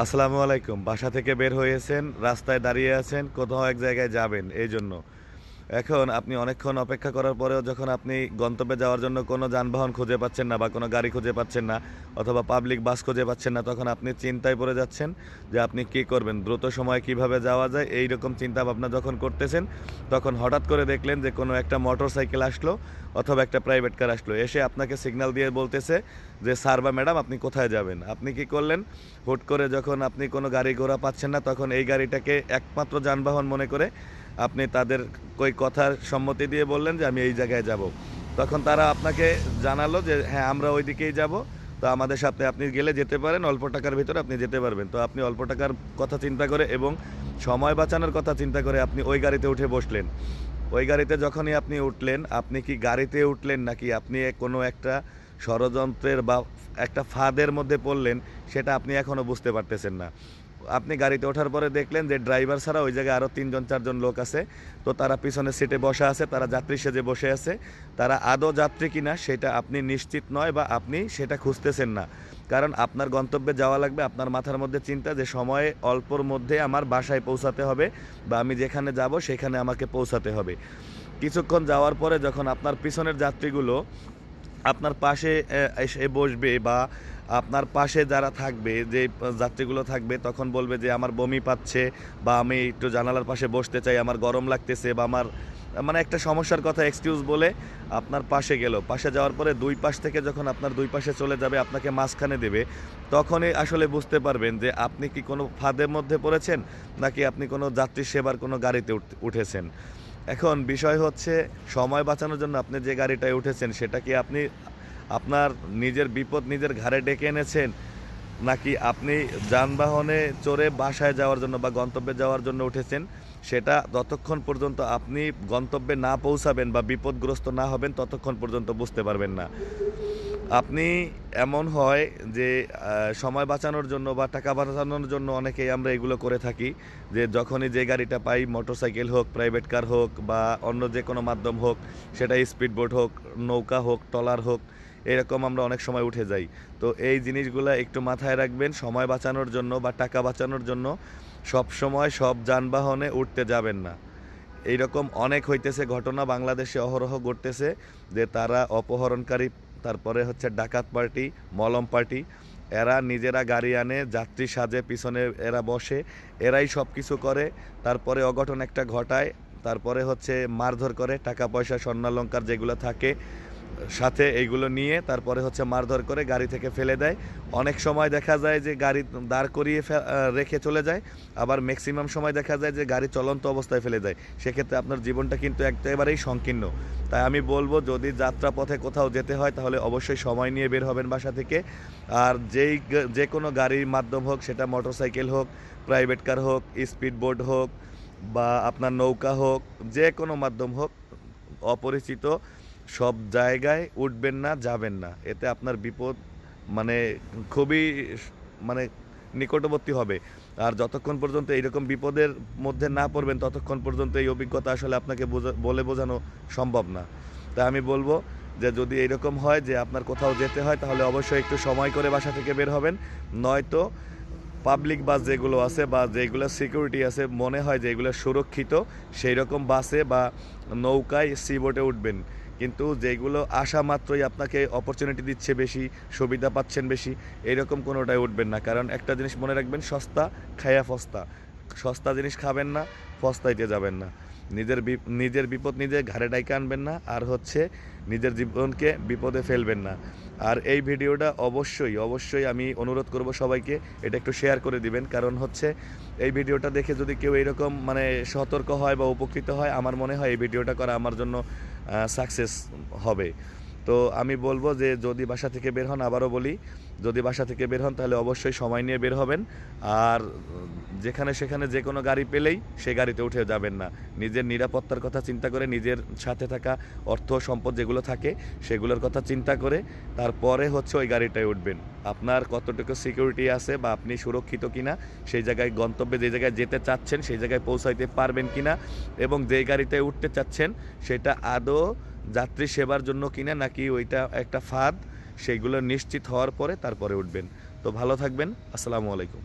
আসসালামু আলাইকুম। বাসা থেকে বের হয়েছেন, রাস্তায় দাঁড়িয়ে আছেন, কোথাও এক জায়গায় যাবেন এই জন্য এখন আপনি অনেকক্ষণ অপেক্ষা করার পরেও যখন আপনি গন্তব্যে যাওয়ার জন্য কোনো যানবাহন খুঁজে পাচ্ছেন না বা কোনো গাড়ি খুঁজে পাচ্ছেন না অথবা পাবলিক বাস খুঁজে পাচ্ছেন না, তখন আপনি চিন্তায় পড়ে যাচ্ছেন যে আপনি কি করবেন, দ্রুত সময়ে কীভাবে যাওয়া যায়, এই রকম চিন্তা ভাবনা যখন করতেছেন, তখন হঠাৎ করে দেখলেন যে কোনো একটা মোটর সাইকেল আসলো অথবা একটা প্রাইভেট কার আসলো। এসে আপনাকে সিগন্যাল দিয়ে বলতেছে যে, স্যার বা ম্যাডাম আপনি কোথায় যাবেন? আপনি কি করলেন? হুট করে যখন আপনি কোনো গাড়ি ঘোড়া পাচ্ছেন না, তখন এই গাড়িটাকে একমাত্র যানবাহন মনে করে আপনি তাদের কই কথার সম্মতি দিয়ে বললেন যে আমি এই জায়গায় যাব। তখন তারা আপনাকে জানালো যে হ্যাঁ আমরা ওই দিকেই যাব। তো আমাদের সাথে আপনি গেলে যেতে পারেন, অল্প টাকার ভিতরে আপনি যেতে পারবেন। তো আপনি অল্প টাকার কথা চিন্তা করে এবং সময় বাঁচানোর কথা চিন্তা করে আপনি ওই গাড়িতে উঠে বসলেন। ওই গাড়িতে যখনই আপনি উঠলেন, আপনি কি গাড়িতে উঠলেন নাকি আপনি কোনো একটা ষড়যন্ত্রের বা একটা ফাঁদের মধ্যে পড়লেন, সেটা আপনি এখনও বুঝতে পারতেছেন না। আপনি গাড়িতে ওঠার পরে দেখলেন যে ড্রাইভার ছাড়া ওই জায়গায় আরও তিনজন, চারজন লোক আছে। তো তারা পিছনের সিটে বসে আছে, তারা যাত্রী সেজে বসে আছে। তারা আদৌ যাত্রী কিনা সেটা আপনি নিশ্চিত নয় বা আপনি সেটা খুঁজতেছেন না। কারণ আপনার গন্তব্যে যাওয়া লাগবে, আপনার মাথার মধ্যে চিন্তা যে সময়ে অল্পর মধ্যে আমার বাসায় পৌঁছাতে হবে বা আমি যেখানে যাব সেখানে আমাকে পৌঁছাতে হবে। কিছুক্ষণ যাওয়ার পরে যখন আপনার পিছনের যাত্রীগুলো আপনার পাশে এসে বসবে বা আপনার পাশে যারা থাকবে, যে যাত্রীগুলো থাকবে, তখন বলবে যে, আমার বমি পাচ্ছে বা আমি একটু জানালার পাশে বসতে চাই, আমার গরম লাগতেছে বা আমার মানে একটা সমস্যার কথা এক্সকিউজ বলে আপনার পাশে গেল। পাশে যাওয়ার পরে দুই পাশ থেকে যখন আপনার দুই পাশে চলে যাবে, আপনাকে মাঝখানে দেবে, তখনই আসলে বুঝতে পারবেন যে, আপনি কি কোনো ফাঁদের মধ্যে পড়েছেন, নাকি আপনি কোনো যাত্রী সেবার কোনো গাড়িতে উঠ- উঠেছেন। এখন বিষয় হচ্ছে, সময় বাঁচানোর জন্য আপনি যে গাড়িটায় উঠেছেন, সেটা কি আপনি আপনার নিজের বিপদ নিজের ঘাড়ে ডেকে এনেছেন? নাকি আপনি যানবাহনে চড়ে বাসায় যাওয়ার জন্য বা গন্তব্যে যাওয়ার জন্য উঠেছেন? সেটা যতক্ষণ পর্যন্ত আপনি গন্তব্যে না পৌঁছাবেন বা বিপদগ্রস্ত না হবেন, ততক্ষণ পর্যন্ত বুঝতে পারবেন না। আপনি এমন হয় যে সময় বাঁচানোর জন্য বা টাকা বাঁচানোর জন্য অনেকেই আমরা এগুলো করে থাকি। যে যখনই যে গাড়িটা পাই, মোটরসাইকেল হোক প্রাইভেট কার হোক বা অন্য যে কোনো মাধ্যম হোক, সেটা স্পিড বোট হোক, নৌকা হোক টলার হোক, এরকম আমরা অনেক সময় উঠে যাই। তো এই জিনিসগুলো একটু মাথায় রাখবেন, সময় বাঁচানোর জন্য বা টাকা বাঁচানোর জন্য সব সময় সব যানবাহনে উঠতে যাবেন না। এইরকম অনেক হইতেছে, ঘটনা বাংলাদেশে অহরহ ঘটতেছে যে তারা অপহরণকারী তারপরে হচ্ছে ডাকাত পার্টি, মলম পার্টি। এরা নিজেরা গাড়ি আনে, যাত্রী সাজে, পিছনে এরা বসে, এরাই সব কিছু করে। তারপরে অঘটন একটা ঘটায়, তারপরে হচ্ছে মারধর করে টাকা পয়সা স্বর্ণালঙ্কার যেগুলো থাকে সাথে এইগুলো নিয়ে তারপরে হচ্ছে মারধর করে গাড়ি থেকে ফেলে দেয়। অনেক সময় দেখা যায় যে গাড়ি দাঁড় করিয়ে রেখে চলে যায়, আবার ম্যাক্সিমাম সময় দেখা যায় যে গাড়ি চলন্ত অবস্থায় ফেলে দেয়। সেক্ষেত্রে আপনার জীবনটা কিন্তু একেবারেই সংকীর্ণ। তাই আমি বলব, যদি যাত্রা পথে কোথাও যেতে হয়, তাহলে অবশ্যই সময় নিয়ে বের হবেন বাসা থেকে। আর যেই যে কোনো গাড়ির মাধ্যম হোক, সেটা মোটরসাইকেল হোক প্রাইভেট কার হোক স্পিড বোট হোক, বা আপনার নৌকা হোক, যে কোনো মাধ্যম হোক, অপরিচিত সব জায়গায় উঠবেন না, যাবেন না। এতে আপনার বিপদ মানে খুবই মানে নিকটবর্তী হবে। আর যতক্ষণ পর্যন্ত এইরকম বিপদের মধ্যে না পড়বেন, ততক্ষণ পর্যন্ত এই অভিজ্ঞতা আসলে আপনাকে বলে বোঝানো সম্ভব না। তাই আমি বলব যে যদি এইরকম হয় যে আপনার কোথাও যেতে হয়, তাহলে অবশ্যই একটু সময় করে বাসা থেকে বের হবেন। নয়তো পাবলিক বাস যেগুলো আছে বা যেগুলো সিকিউরিটি আছে, মনে হয় যে এগুলো সুরক্ষিত সেই রকম বাসে বা নৌকায় সি বোটে উঠবেন। কিন্তু যেগুলো আসা মাত্রই আপনাকে অপরচুনিটি দিচ্ছে বেশি, সুবিধা পাচ্ছেন বেশি, এরকম কোনোটাই উঠবেন না। কারণ একটা জিনিস মনে রাখবেন, সস্তা খায়া ফস্তা। সস্তা জিনিস খাবেন না, ফস্তাইতে যাবেন না। নিজের নিজের বিপদ নিজে ঘাড়ে ডাইকে আনবেন না, আর হচ্ছে নিজের জীবনকে বিপদে ফেলবেন না। আর এই ভিডিওটা অবশ্যই অবশ্যই আমি অনুরোধ করব সবাইকে এটা একটু শেয়ার করে দিবেন। কারণ হচ্ছে এই ভিডিওটা দেখে যদি কেউ এরকম মানে সতর্ক হয় বা উপকৃত হয়, আমার মনে হয় এই ভিডিওটা করা আমার জন্য সাকসেস হবে। তো আমি বলব যে যদি বাসা থেকে বের হন, আবারও বলি, যদি বাসা থেকে বের হন, তাহলে অবশ্যই সময় নিয়ে বের হবেন। আর যেখানে সেখানে যে কোনো গাড়ি পেলেই সে গাড়িতে উঠে যাবেন না। নিজের নিরাপত্তার কথা চিন্তা করে, নিজের সাথে থাকা অর্থ সম্পদ যেগুলো থাকে, সেগুলোর কথা চিন্তা করে তারপরে হচ্ছে ওই গাড়িটায় উঠবেন। আপনার কতটুকু সিকিউরিটি আছে বা আপনি সুরক্ষিত কিনা, সেই জায়গায় গন্তব্যে যে জায়গায় যেতে চাচ্ছেন, সেই জায়গায় পৌঁছাইতে পারবেন কিনা এবং যেই গাড়িতে উঠতে চাচ্ছেন, সেটা আদৌ যাত্রী সেবার জন্য কিনা নাকি ওইটা একটা ফাঁদ সেইগুলো নিশ্চিত হওয়ার পরে তারপরে উঠবেন। তো ভালো থাকবেন, আসসালামু আলাইকুম।